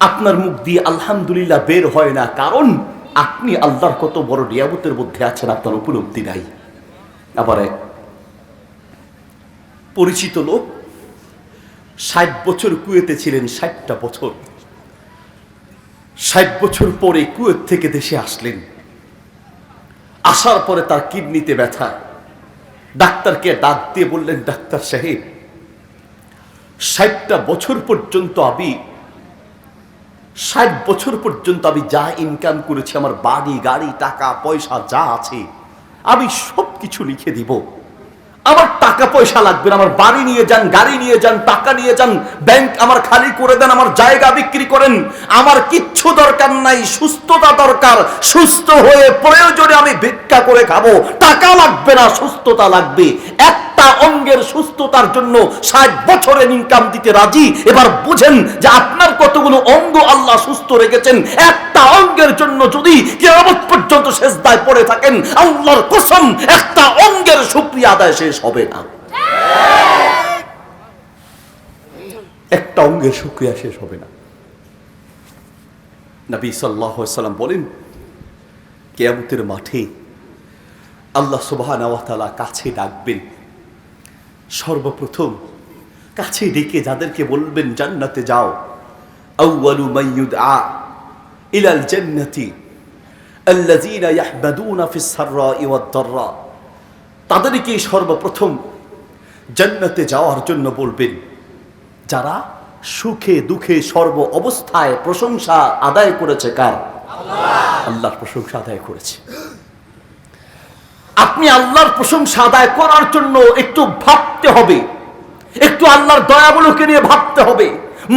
আপনার মুখ দিয়ে আলহামদুলিল্লাহ বের হয় না। কারণ আপনি আল্লাহর কত বড় নিয়ামতের মধ্যে আছেন, আপনার উপলব্ধি নাই। আবার এক পরিচিত লোক ষাট বছর কুয়েতে ছিলেন, ষাটটা বছর। ষাট বছর পরে কুয়েত থেকে দেশে আসলেন। আসার পরে তার কিডনিতে ব্যথা। ডাক্তারকে ডাক দিয়ে বললেন, ডাক্তার সাহেব, ষাটটা বছর পর্যন্ত আমি ষাট বছর পর্যন্ত আমি যা ইনকাম করেছি, আমার বাড়ি, গাড়ি, টাকা, পয়সা যা আছে, আমি সব কিছু লিখে দিব। আমার টাকা পয়সা লাগবে না, আমার বাড়ি নিয়ে যান, গাড়ি নিয়ে যান, টাকা নিয়ে যান ব্যাংক আমার খালি করে দেন, আমার জায়গা বিক্রি করেন। আমার কিচ্ছু দরকার নাই, সুস্থতা দরকার, সুস্থ হয়ে প্রয়োজনে আমি ভিক্ষা করে খাব। টাকা লাগবে না, সুস্থতা লাগবে। একটা অঙ্গের সুস্থতার জন্য ষাট বছরের ইনকাম দিতে রাজি। এবার বুঝেন যে আপনার কতগুলো অঙ্গ আল্লাহ সুস্থ রেখেছেন। একটা অঙ্গের জন্য যদি কেমন পর্যন্ত শেষ দায় পড়ে থাকেন, আল্লাহর কসম, একটা অঙ্গের সুক্রিয়া আদায় শেষ হবে না। একটা অঙ্গের সুক্রিয়া শেষ হবে না। নবী সাল্লাহ বলেন, কেয়ামতের মাঠে আল্লাহ সুবাহ কাছে ডাকবেন। সর্বপ্রথম। কাছে ডেকে যাদেরকে বলবেন, জান্নাতে যাও। আউয়ালু ইলাল সাররা'i ওয়াদ দাররা। তাদেরকে সর্বপ্রথম জান্নাতে যাওয়ার জন্য বলবেন, যারা সুখে দুঃখে সর্ব অবস্থায় প্রশংসা আদায় করেছে কার? আল্লাহর প্রশংসা আদায় করেছে। আপনি আল্লাহর প্রশংসা আদায় করার জন্য একটু ভাবতে হবে। একটু আল্লাহর দয়াগুলোকে নিয়ে ভাবতে হবে।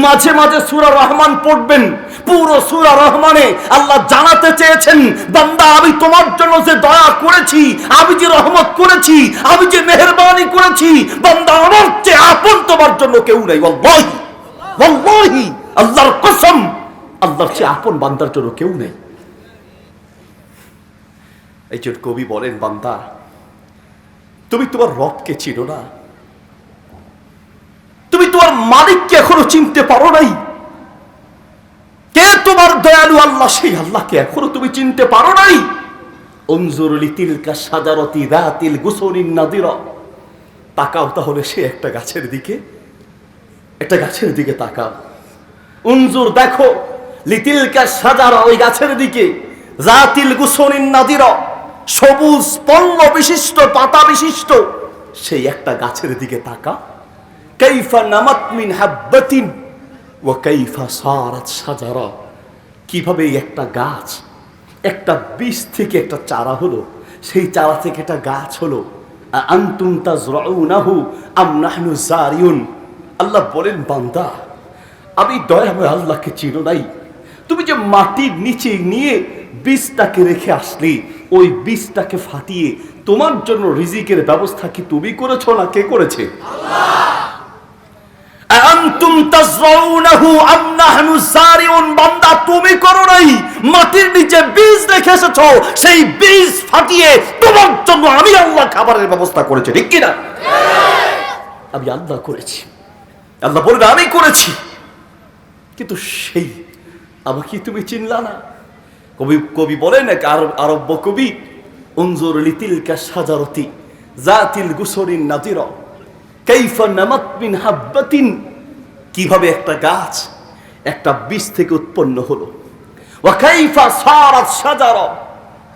মাঝে মাঝে সুরা রহমান পড়বেন। পুরো সুরা রহমানে আল্লাহ জানাতে চেয়েছেন, বান্দা, আমি তোমার জন্য যে দয়া করেছি, আমি যে রহমত করেছি, আমি যে মেহরবানি করেছি, বান্দা, আমার চেয়ে আপন তোমার জন্য কেউ নেই। আল্লাহর কসম, আল্লাহর চেয়ে আপন বান্দার জন্য কেউ নেই। একজন কবি বলেন, বান্দা, তুমি তোমার রবকে চিনো না। তুমি তোমার মালিককে এখনও চিনতে পারো নাই। কে তোমার দয়ালু আল্লাহ, সেই আল্লাহকে এখনও তুমি চিনতে পারো নাই? অঞ্জুরলি তিলকা সাজারতি রাতিল গুসরিন নাদির। তাকাও তাহলে সে একটা গাছের দিকে, একটা গাছের দিকে তাকাও। উঞ্জুর দেখো লিতিলকা সাজারা ওই গাছের দিকে জাতিল গুসনিন নাদির। সবুজ পল্ল বিশিষ্ট, পাতা বিশিষ্ট, সেই একটা গাছের দিকে তাকা। কাইফা নামাত মিন হাব্বাতিন ও কাইফা সারাত সাজারা কীভাবে একটা গাছ, একটা বীজ থেকে একটা চারা হলো, সেই চারা থেকে একটা গাছ হলো আনতুম তাজরাউনাহু আম নাহনু জারিউন। আল্লাহ বলেন, বান্দা, আমি দয়াময় আল্লাহকে চিনো নাই। তুমি যে মাটির নিচে নিয়ে বীজটাকে রেখে আসলে ওই বীজটাকে ফাটিয়ে তোমার জন্য রিজিকের ব্যবস্থা কি তুমি করেছ না কে করেছে? নিচে সেই ফাটিয়ে তোমার আমি আল্লাহ খাবারের ব্যবস্থা আমি আল্লাহ করেছি। আল্লাহ বলবে, আমি করেছি। কিন্তু সেই আমাকে তুমি চিনলা না। কবি কবি বলেন এক আরব, আরব্য কবি, উনজুর লিতিলকা সাজারতি জাতিল গুসরিন নাজির। কাইফা নামাত মিন হাব্বাতিন। কীভাবে একটা গাছ একটা বীজ থেকে উৎপন্ন হলো। ওয়া কাইফা সারাত সাজারা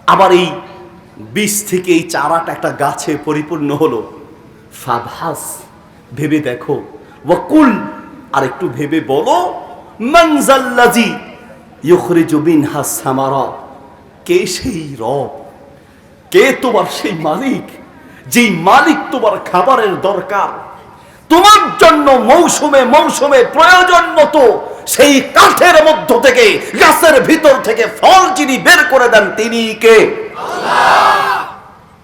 আবার এই বীজ থেকে এই চারাটা একটা গাছে পরিপূর্ণ হলো। ফাভাস ভেবে দেখো। ওয়াকুল আর একটু ভেবে বলো। মানজাল্লাজি ইউখরিজু মিনহা সামারা। কে সেই রব? কে তোমার সেই মালিক? যেই মালিক তোমার খাবারের দরকার। তোমার জন্য মৌসুমে মৌসুমে প্রয়োজন মতো সেই কাঠের মধ্য থেকে, গাছের ভিতর থেকে ফল যিনি বের করে দেন, তিনি কে?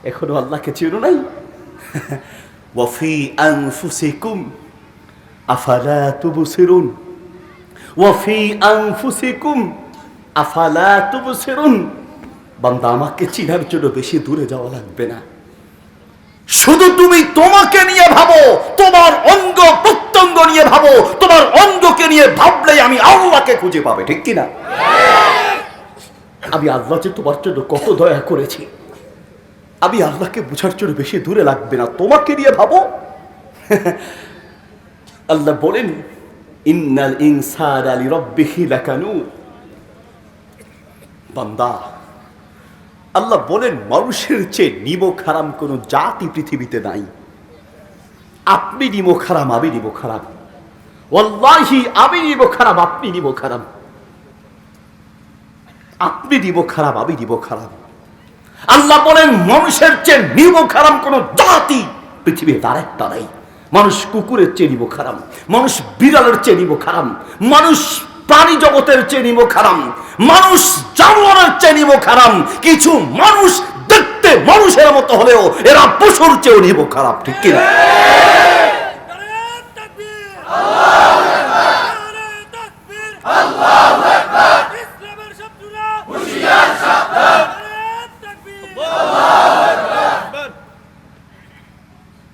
এখনও আল্লাহকে চিনো নাই? ওয়াফি আনফুসিকুম, আফালা তুবসিরুন? ওয়াফি আনফুসিকুম, আফালা তুবসিরুন। আমাকে চিনার জন্য বেশি দূরে যাওয়া লাগবে না। শুধু তুমি তোমাকে নিয়ে ভাবো, তোমার অঙ্গ প্রত্যঙ্গ নিয়ে ভাবো, তোমার অঙ্গকে নিয়ে ভাবলেই আমি আল্লাহকে খুঁজে পাবে, ঠিক কিনা আমি আল্লাহ যে তোমার জন্য কত দয়া করেছি, আমি আল্লাহকে বোঝার জন্য বেশি দূরে লাগবে না, তোমাকে নিয়ে ভাবো। আল্লাহ বলেন ইন্নাল আলী রব্বিহি আল্লাহ বলেন, মানুষের চেয়ে নিমক হারাম কোনো জাতি পৃথিবীতে নাই। আপনি নিমক হারাম আমি নিমক হারাম ওয়াল্লাহি, আমি নিমক হারাম আপনি নিমক হারাম আপনি নিমক হারাম আমি নিমক হারাম আল্লাহ বলেন, মানুষের চেয়ে নিমক হারাম কোনো জাতি পৃথিবীর তার একটা নাই। মানুষ কুকুরের চেয়ে নিব খারাম, মানুষ বিড়ালের চেয়ে নিব খারাম, মানুষ প্রাণী জগতের চেয়ে নিব খারাম, মানুষ জানোয়ারের চেয়ে নিব খারাম, কিছু মানুষ দেখতে মানুষের মতো হলেও এরা পশুর চেয়েও নিব খারাপ, ঠিক কিনা?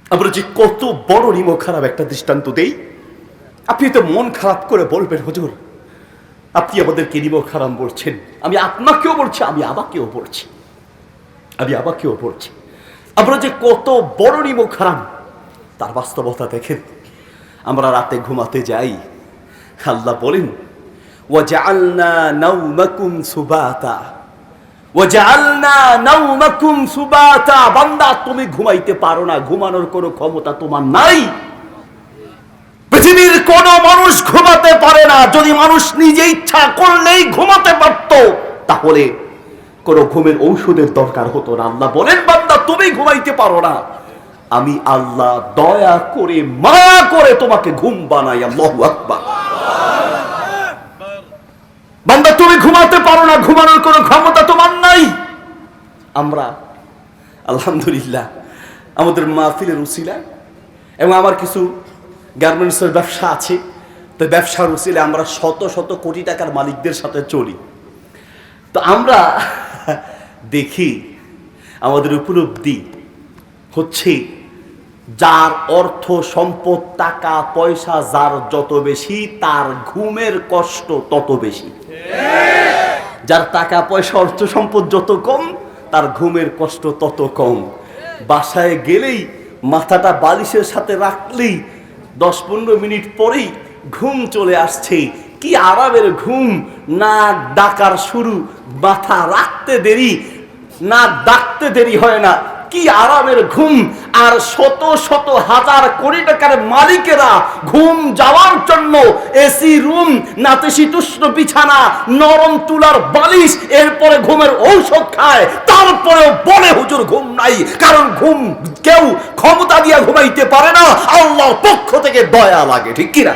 আমরা যে, কত বড় নিমক খারাপ একটা দৃষ্টান্ত দেই। আপনি তো মন খারাপ করে বলবেন, হুজুর। আপনি আমাদেরকে নিমক খারাপ বলছেন। আমি আপনাকেও বলছি, আমি আমাকেও বলছি। আমি আমাকেও বলছি। আমরা যে, কত বড় নিমক হারাম তার বাস্তবতা দেখেন। আমরা রাতে ঘুমাতে যাই। আল্লাহ বলেন সুবাতা ওয়াজআলনা নাওমাকুম সুবাতা। তুমি ঘুমাইতে পারো না, ঘুমানোর ক্ষমতা তোমার নাই। পৃথিবীর কোন মানুষ ঘুমাতে পারে না, যদি মানুষ নিজে ইচ্ছা করলেই ঘুমাতে পারত, তাহলে কোন ঘুমের ঔষধের দরকার হতো না। আল্লাহ বলেন, বান্দা, তুমি ঘুমাইতে পারো না। আমি আল্লাহ দয়া করে, মায়া করে তোমাকে ঘুম বানাই, আল্লাহু বান্দা তুমি ঘুমাতে পারো না, ঘুমানোর কোনো ক্ষমতা তোমার নাই। আমরা, আলহামদুলিল্লাহ, আমাদের মাহফিলের উসিলায় এবং আমার কিছু গার্মেন্টসের ব্যবসা আছে। তো ব্যবসার উসিলে আমরা শত শত কোটি টাকার মালিকদের সাথে চলি। তো আমরা দেখি, আমাদের উপলব্ধি হচ্ছে, যার অর্থ সম্পদ, টাকা, পয়সা, যার যত বেশি, তার ঘুমের কষ্ট তত বেশি। যার টাকা পয়সা, অর্থ সম্পদ যত কম, তার ঘুমের কষ্ট তত কম। বাসায় গেলেই মাথাটা বালিশের সাথে রাখলেই দশ পনেরো মিনিট পরেই ঘুম চলে আসছে। কি আরামের ঘুম! না ডাকার শুরু, মাথা রাখতে দেরি না ডাকতে দেরি হয় না। কি আরামের ঘুম? আর শত শত হাজার কোটি টাকার মালিকেরা ঘুম যাওয়ার জন্য এসি রুম, নাতিশীতোষ্ণ বিছানা, নরম তুলার বালিশ, এরপরে ঘুমের ঔষধ খায়, তারপরেও বলে হুজুর, ঘুম নাই। কারণ ঘুম কেউ ক্ষমতা দিয়ে ঘুমাইতে পারে না। আল্লাহর পক্ষ থেকে দয়া লাগে, ঠিক কিনা?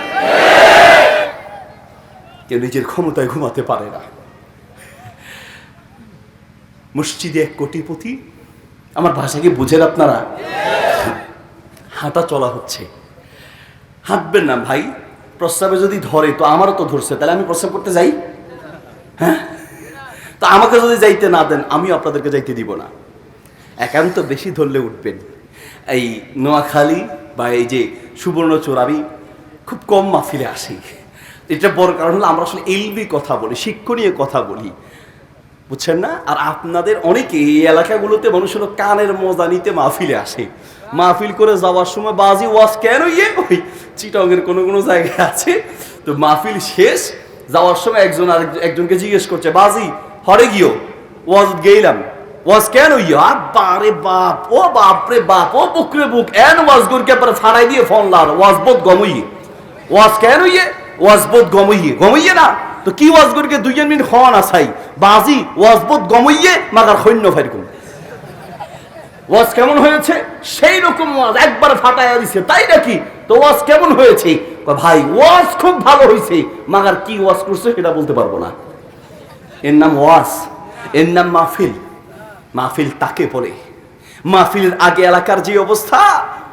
কেউ নিজের ক্ষমতায় ঘুমাতে পারে না। মসজিদে এক কোটিপতি আমার ভাষাকে বুঝেন আপনারা? হাঁটা চলা হচ্ছে। হাঁটবেন না ভাই, প্রস্রাবে যদি ধরে, তো আমারও তো ধরছে, তাহলে আমি প্রস্রাব করতে যাই? হ্যাঁ? তো আমাকে যদি যাইতে না দেন, আমিও আপনাদেরকে যাইতে দিব না। একান্ত বেশি ধরলে উঠবেন। এই নোয়াখালী বা এই যে সুবর্ণচোর, আমি খুব কম মাহফিলে আসি। এটা বড় কারণ হলো আমরা আসলে এলবি কথা বলি, শিক্ষণীয় কথা বলি। বুঝছেন না? আর আপনাদের অনেকে এই এলাকাগুলোতে মানুষ হলো কানের মজা নিতে মাহফিলে আসে। মাহফিল করে যাওয়ার সময় বাজি ওয়াজ কেন ইয়ে? ওই চিটংয়ের কোনো কোনো জায়গায় আছে। তো মাহফিল শেষ, যাওয়ার সময় একজন আর একজনকে জিজ্ঞেস করছে, বাজি, হরে গিয়েও ওয়াজ গেইলাম। ওয়াজ কেন ইয়া? বারে বাপ, ও বাপ রে বাপ, ও বুকরে বুক, এন ওয়াজ গুরকে পরে ফাড়াই দিয়ে ফোন লার ওয়াজ বোধ গমই ওয়াজ কেন ইয়ে? ওয়াজ বোধ গমইয়ে। গমইয়ে না? তো কি ওয়াজ গুরকে দুই মিনিট হওয়া না চাই বাজি, ওয়াজ বোধ গমইয়ে মাগার সৈন্য ফাইরকুম ওয়াজ কেমন হয়েছে? সেই রকম ওয়াজ একবার ফাটাইয়া দিছে, তাই নাকি? তো ওয়াজ কেমন হয়েছে? ভাই, ওয়াজ খুব ভালো হয়েছে মাগার কি ওয়াজ করছে সেটা বলতে পারব না। এর নাম ওয়াজ, এর নাম মাহফিল। মাহফিল তাকে বলে মাহফিলের আগে এলাকার যে অবস্থা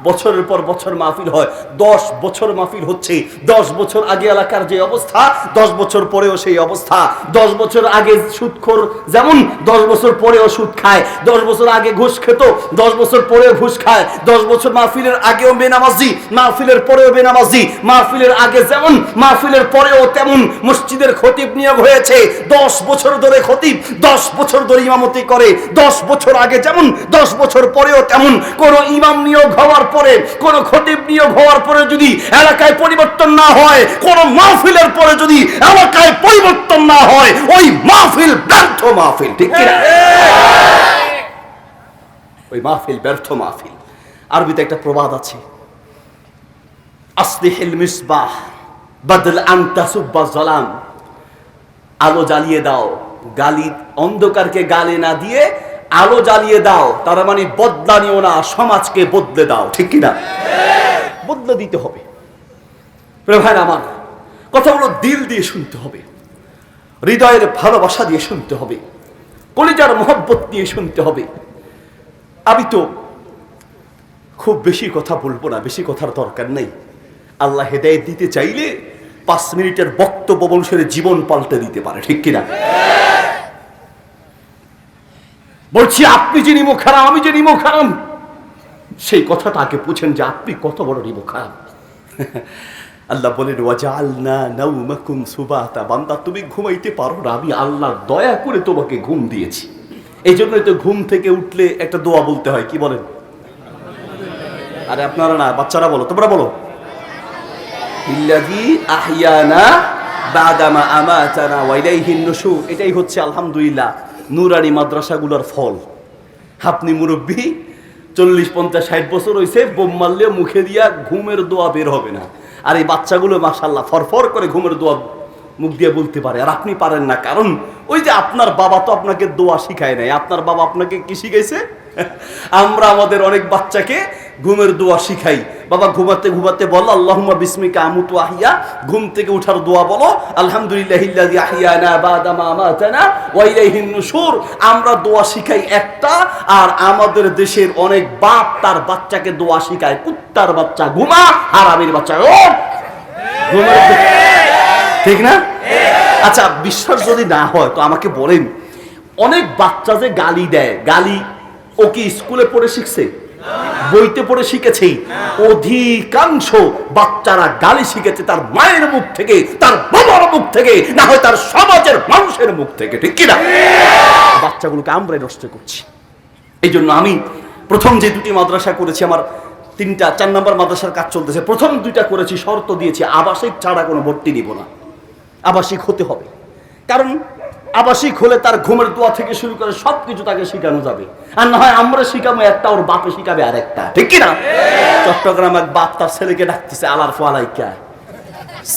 বছরের পর বছর মাহফিল হয় দশ বছর মাহফিল হচ্ছে দশ বছর আগে এলাকার যে অবস্থা দশ বছর পরেও সেই অবস্থা দশ বছর আগে সুদখোর যেমন দশ বছর পরেও সুদ খায় দশ বছর আগে ঘুষ খেত দশ বছর পরেও ঘুষ খায় দশ বছর মাহফিলের আগেও বেনামাজি মাহফিলের পরেও বেনামাজি মাহফিলের আগে যেমন মাহফিলের পরেও তেমন মসজিদের খতিব নিয়োগ হয়েছে দশ বছর ধরে খতিব দশ বছর ধরে ইমামতি করে দশ বছর আগে যেমন দশ বছর পরেও তেমন কোনো ইমাম নিয়োগ হওয়ার পরে, কোন খতিব নিয়োগ হওয়ার পরে যদি এলাকায় পরিবর্তন না হয়, কোন মাহফিলের পরে যদি এলাকায় পরিবর্তন না হয়, ওই মাহফিল ব্যর্থ মাহফিল, ঠিক ওই মাহফিল ব্যর্থ মাহফিল। আরবিতে একটা প্রবাদ আছে। আসলিহিল মিসবাহ, বদল আনতা সুব্বা জলাম। আলো জ্বালিয়ে দাও, গালি, অন্ধকারকে গালে না দিয়ে আলো জ্বালিয়ে দাও, তার মানে বদলা নিও না, সমাজকে বদলে দাও, ঠিক কিনা? বদলে দিতে হবে। প্রিয় ভাই আমার, কথাগুলো দিল দিয়ে শুনতে হবে, হৃদয়ের ভালোবাসা দিয়ে শুনতে হবে, কলিজার মহব্বত দিয়ে শুনতে হবে। আমি তো খুব বেশি কথা বলব না, বেশি কথার দরকার নেই। আল্লাহ হেদায়ত দিতে চাইলে পাঁচ মিনিটের বক্তব্য বংশের জীবন পাল্টে দিতে পারে, ঠিক কিনা? বলছি, আপনি যে নিমো খারাপ, আমি যে নিমো খারাপ। সেই কথাটা আগে বুঝেন যে আপনি কত বড় নিমো খারাপ। আল্লাহ বলেন ওয়াজালনা নাউমাকুম সুবাতা। বান্দা, তুমি ঘুমাইতে পারো না, আমি আল্লাহ দয়া করে তোমাকে ঘুম দিয়েছি। এই জন্যই তো ঘুম থেকে উঠলে একটা দোয়া বলতে হয়, কি বলেন? আরে আপনারা না, বাচ্চারা বলো, তোমরা বলো। আহইয়ানা বাদামা আমাতানা ওয়া ইলাইহিন নুশুর। এটাই হচ্ছে আলহামদুলিল্লাহ। নুরানি মাদ্রাসাগুলোর ফল। আপনি মুরব্বী, চল্লিশ, পঞ্চাশ, ষাট বছর হয়েছে বোম মারলে মুখে দিয়া ঘুমের দোয়া বের হবে না। আর এই বাচ্চাগুলো মাশাল্লাহ ফরফর করে ঘুমের দোয়া মুখ দিয়ে বলতে পারে। আর আপনি পারেন না, কারণ ওই যে আপনার বাবা তো আপনাকে দোয়া শিখায় নাই। আপনার বাবা আপনাকে কি শিখাইছে? আমরা আমাদের অনেক বাচ্চাকে ঘুমের দোয়া শিখাই। বাবা, ঘুমাতে ঘুমাতে বলো, আল্লাহুম্মা বিসমিকা আমুতু আহিয়া, ঘুম থেকে উঠার দোয়া বলো, আলহামদুলিল্লাহ আমরা দোয়া শিখাই একটা, আর আমাদের দেশের অনেক বাপ তার বাচ্চাকে দোয়া শিখায়, কুত্তার বাচ্চা ঘুমা, হারামির বাচ্চা, ওঠ। ঘুমের ঠিক না? আচ্ছা বিশ্বাস যদি না হয়, তো আমাকে বলেন, অনেক বাচ্চা যে গালি দেয়, গালি ও কি স্কুলে পড়ে শিখছে? বইতে পড়ে শিখেছে, অধিকাংশ বাচ্চারা গালি শিখেছে তার মায়ের মুখ থেকে, তার বাবার মুখ থেকে, না হয় তার সমাজের মানুষের মুখ থেকে, ঠিক কিনা? বাচ্চাগুলোকে আমরাই নষ্ট করছি। এই জন্য আমি প্রথম যে দুটি মাদ্রাসা করেছি, আমার তিনটা, চার নম্বর মাদ্রাসার কাজ চলতেছে। প্রথম দুইটা করেছি, শর্ত দিয়েছি, আবাসিক ছাড়া কোনো ভর্তি নিব না। আবাসিক হতে হবে। কারণ আবাসিক হলে তার ঘুমের দোয়া থেকে শুরু করে সব কিছু তাকে শেখানো যাবে। আর না হয় আমরা শিখাবো, একটা ওর বাপে শিখাবে আর একটা ঠিক কিনা? চট্টগ্রাম এক বাপ তার ছেলেকে ডাকতেছে, আলার ফোয়ালাইকা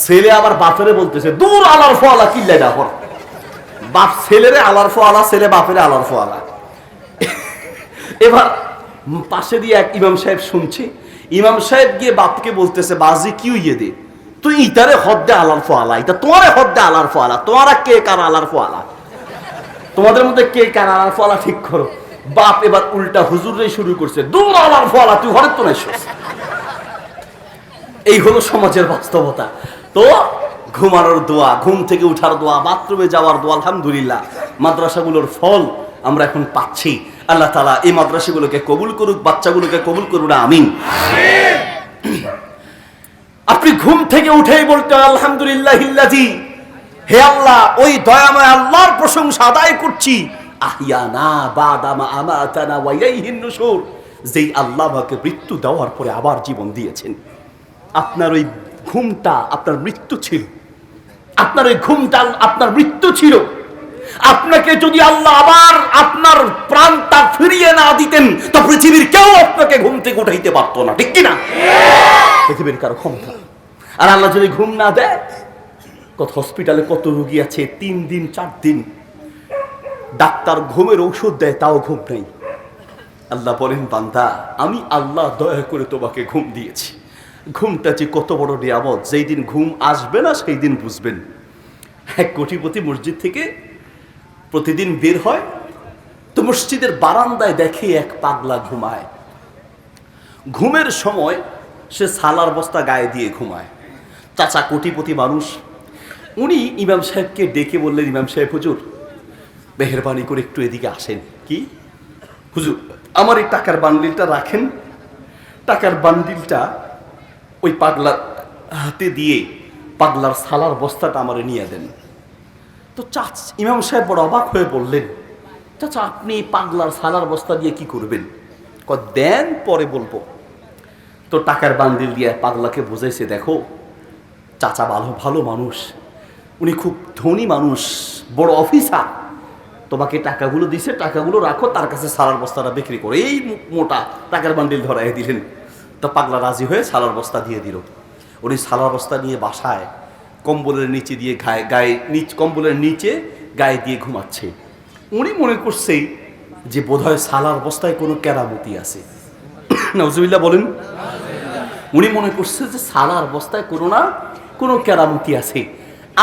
ছেলে আবার বাপেরে বলতেছে, দূর আলার ফোয়ালা কিল্লাই ডাকর বাপ ছেলেরে আলার ফোয়ালা, ছেলে বাপেরে আলার ফোয়ালা। এবার পাশে দিয়ে এক ইমাম সাহেব শুনছে। ইমাম সাহেব গিয়ে বাপকে বলতেছে, বাজি কি ইয়ে দে? তুই ইতারে হদ্দে আলার ফোয়ালা এটা তোমারে হদ্দে আলার ফোয়ালা তোমারা কে কার আলার ফোয়ালা? তোমাদের মধ্যে কে কার আলার ফোয়ালা ঠিক করো। বাপ এবার উল্টা হুজুরে শুরু করছে, দূর আলার ফোয়ালা, তুই ঘরে তো নাই এই হলো সমাজের বাস্তবতা। তো ঘুমানোর দোয়া, ঘুম থেকে উঠার দোয়া, বাথরুমে যাওয়ার দোয়া, আলহামদুলিল্লাহ, মাদ্রাসাগুলোর ফল আমরা এখন পাচ্ছি। আল্লাহ তালা এই মাদ্রাসাগুলোকে কবুল করুক, বাচ্চাগুলোকে কবুল করুক, আমিন। আপনি ঘুম থেকে উঠেই বলতে আলহামদুলিল্লাহ ইল্লাজি হে আল্লাহ, ওই দয়াময় আল্লাহর প্রশংসা আদায় করছি। বাদামা আল্লাহ মৃত্যু দেওয়ার পরে আবার জীবন দিয়েছেন। আপনার ওই ঘুমটা আপনার মৃত্যু ছিল। আপনার ওই ঘুমটা আপনার মৃত্যু ছিল। আপনাকে যদি আল্লাহ আবার আপনার প্রাণটা ফিরিয়ে না দিতেন, তো পৃথিবীর কেউ আপনাকে ঘুম থেকে উঠাইতে পারতো না। ঠিক কিনা? পৃথিবীর কারও ক্ষমতা। আর আল্লাহ যদি ঘুম না দেয়, কত হসপিটালে কত রুগী আছে, তিন দিন, চার দিন। ডাক্তার ঘুমের ঔষধ দেয়, তাও ঘুম নেই। আল্লাহ বলেন, বান্দা, আমি আল্লাহ দয়া করে তোমাকে ঘুম দিয়েছি। ঘুমটা যে কত বড় নিয়ামত, যেই দিন ঘুম আসবে না, সেই দিন বুঝবেন। এক কোটিপতি মসজিদ থেকে প্রতিদিন বের হয়, তো মসজিদের বারান্দায় দেখে এক পাগলা ঘুমায়। ঘুমের সময় সে সালার বস্তা গায়ে দিয়ে ঘুমায়। চাচা কোটিপতি মানুষ। উনি ইমাম সাহেবকে ডেকে বললেন, ইমাম সাহেব, হুজুর, মেহরবানি করে একটু এদিকে আসেন। কি? হুজুর, আমার এই টাকার বান্ডিলটা রাখেন। টাকার বান্ডিলটা ওই পাগলার হাতে দিয়ে পাগলার সালার বস্তাটা আমার নিয়ে দেন। তো চাচ, ইমাম সাহেব বড় অবাক হয়ে বললেন, চাচা, আপনি পাগলার সালার বস্তা দিয়ে কি করবেন? ক দেন, পরে বলব। তো টাকার বান্ডিল দিয়ে পাগলাকে বুঝাইছে, দেখো, চাচা ভালো ভালো মানুষ। উনি খুব ধনী মানুষ, বড় অফিসার। তোমাকে টাকাগুলো দিছে, টাকাগুলো রাখো, তার কাছে সালার বস্তাটা বিক্রি করে। এই মোটা টাকার বান্ডিল ধরাই দিলেন। তো পাগলা রাজি হয়ে সালার বস্তা দিয়ে দিল। উনি সালার বস্তা নিয়ে বাসায় কম্বলের নিচে দিয়ে গায়ে গায়ে নিচ, কম্বলের নিচে গায়ে দিয়ে ঘুমাচ্ছে। উনি মনে করছে যে বোধহয় সালার বস্তায় কোনো কেরামতি আছে। নজরুল্লাহ বলেন, উনি মনে করছে যে সালার অবস্থায় কোনো না কোনো কেরামতি আছে।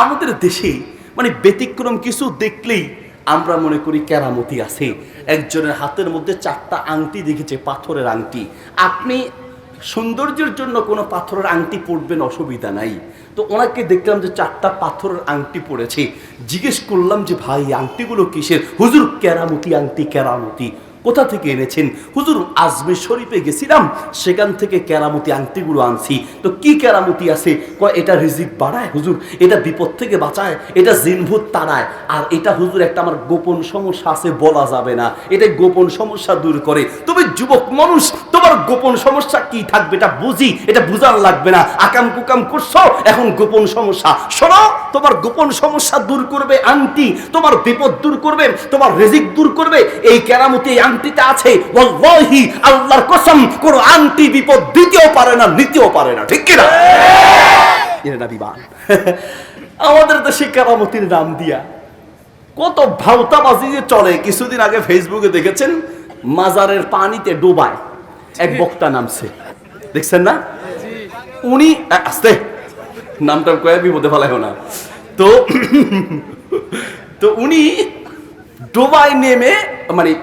আমাদের দেশে মানে ব্যতিক্রম কিছু দেখলেই আমরা মনে করি কেরামতি আছে। একজনের হাতের মধ্যে চারটা আংটি দেখেছে, পাথরের আংটি। আপনি সৌন্দর্যের জন্য কোনো পাথরের আংটি পরবেন অসুবিধা নাই। তো ওনাকে দেখলাম যে চারটা পাথরের আংটি পড়েছে জিজ্ঞেস করলাম যে, ভাই আংটিগুলো কিসের? হুজুর, কেরামতি, আংটি, কেরামতি। কোথা থেকে এনেছেন? হুজুর আজমের শরীফে গেছিলাম, সেখান থেকে কেরামতি আংটিগুলো আনছি। তো কি কেরামতি আছে? কয়, এটা রিজিক বাড়ায় হুজুর, এটা বিপদ থেকে বাঁচায়, এটা জিনভূত তাড়ায়। আর এটা হুজুর, একটা আমার গোপন সমস্যা আছে, বলা যাবে না। এটা গোপন সমস্যা দূর করে। তবে যুবক মানুষ তোমার গোপন সমস্যা কি থাকবে এটা বুঝি, এটা বুঝার লাগবে না। আকাম কুকাম করছ, এখন গোপন সমস্যা। শোনো, তোমার গোপন সমস্যা দূর করবে আংটি তোমার বিপদ দূর করবে, তোমার রেজিক দূর করবে। এই কেরামতি এই আংটিতে আছে। ওয়াল্লাহি, আল্লাহর কসম, কোন আংটি বিপদ দিতেও পারে না, নিতেও পারে না। ঠিক কিনা? এর না বিমান আমাদের দেশে কেরামতির নাম দিয়া। কত ভাওতাবাজি যে চলে, কিছুদিন আগে ফেসবুকে দেখেছেন, মাজারের পানিতে ডোবায়। এক বক্তা নামছে। দেখছেন না? উনি আসতে। নামটা কয়ে বিপদে ফেলাইও না। তো তো উনি ডোবায় নেমে মানে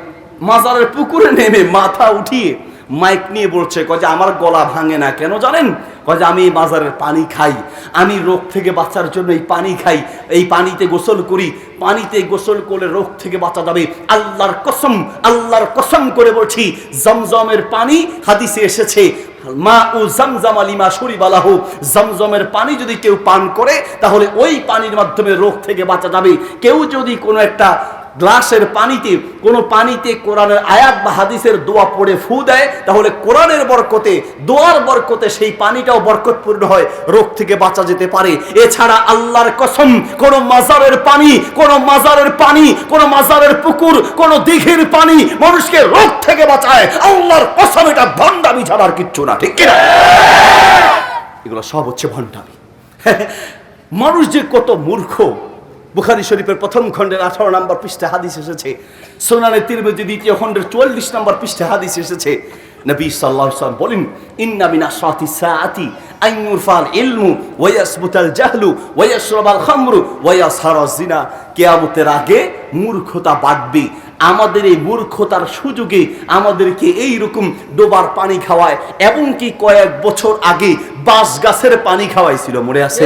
মাজারের পুকুরে নেমে মাথা উঠিয়ে মাইক নিয়ে বলছে, কয় যে আমার গলা ভাঙে না কেন জানেন? কয় যে আমি এই বাজারের পানি খাই, আমি রোগ থেকে বাঁচার জন্য এই পানি খাই, এই পানিতে গোসল করি, পানিতে গোসল করলে রোগ থেকে বাঁচা যাবে। আল্লাহর কসম আল্লাহর কসম করে বলছি, জমজমের পানি হাদিসে এসেছে মা ও জমজম আলিমা শরীবালাহু, জমজমের পানি যদি কেউ পান করে, তাহলে ওই পানির মাধ্যমে রোগ থেকে বাঁচা যাবে। কেউ যদি কোনো একটা গ্লাসের পানিতে, কোনো পানিতে কোরআনের আয়াত বা হাদিসের দোয়া পড়ে ফু দেয়, তাহলে কোরআনের বরকতে, দোয়ার বরকতে সেই পানিটাও বরকতপূর্ণ হয়, রোগ থেকে বাঁচা যেতে পারে। এছাড়া আল্লাহর কসম, কোন মাজারের পানি, কোন মাজারের পানি, কোন মাজারের পুকুর, কোন দিঘির পানি মানুষকে রোগ থেকে বাঁচায়। আল্লাহর কসম, এটা ভণ্ডামি ছাড়া আর কিচ্ছু না, ঠিক কিনা? এগুলো সব হচ্ছে ভণ্ডামি। মানুষ যে কত মূর্খ বুখারি শরীফের প্রথম খণ্ডের আঠারো নম্বর পৃষ্ঠে হাদিস এসেছে। সোনানের তিরমিজি দ্বিতীয় খণ্ডের চুয়াল্লিশ নম্বর পৃষ্ঠে হাদিস এসেছে। নবী সাআতি আন ইলমু জাহলু খামরু জিনা আগে মূর্খতা বাড়বে। আমাদের এই মূর্খতার সুযোগে আমাদেরকে এই রকম ডোবার পানি খাওয়ায়, এমনকি কয়েক বছর আগে বাঁশ গাছের পানি খাওয়াইছিল, মনে আছে?